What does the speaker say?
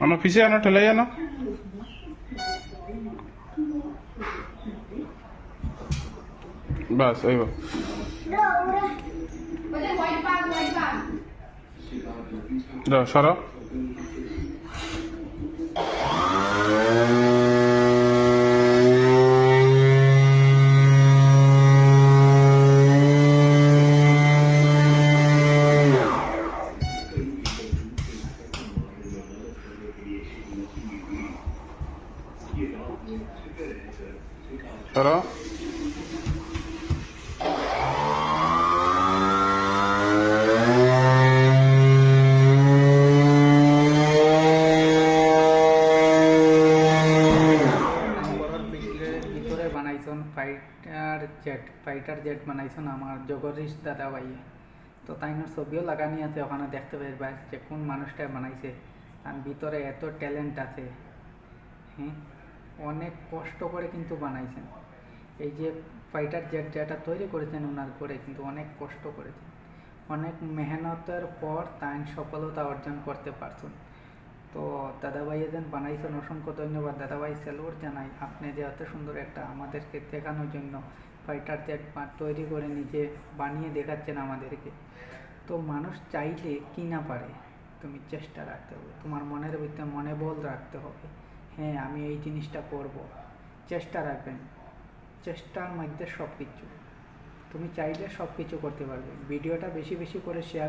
আনো পিছিয়ে আনো ঠেলাই আনো বাস এই দাও সরো ভিতরে ফাইটার জেট ফাইটার জেট বানাইছন আমার জগদীশ দাদা ভাইয়ে তো তাইনোর ছবিও লাগানি আছে, ওখানে দেখতে পারবা যে কোন মানুষটা বানাইছে। তার ভিতরে এত ট্যালেন্ট আছে। হ্যাঁ? অনেক কষ্ট করে কিন্তু বানাইছেন। এই যে ফাইটার জেট যেটা তৈরি করেছেন ওনার করে কিন্তু অনেক কষ্ট করেছেন। অনেক মেহনতের পর তাই সফলতা অর্জন করতে পারছেন। তো দাদাভাই এদিন বানাইছেন অসংখ্য ধন্যবাদ। দাদাভাই সেলুর জানাই, আপনি যে এত সুন্দর একটা আমাদেরকে দেখানোর জন্য ফাইটার জেট তৈরি করে নিজে বানিয়ে দেখাচ্ছেন আমাদেরকে। তো মানুষ চাইলে কি না পারে, তুমি চেষ্টা রাখতে হবে। তোমার মনের ভিতরে মনে বল রাখতে হবে। হ্যাঁ আমি এই জিনিসটা করব। চেষ্টা রাখবেন। চেষ্টার মধ্যে সব কিছু তুমি চাইলে সব কিছু করতে পারবে। ভিডিওটা বেশি বেশি করে শেয়ার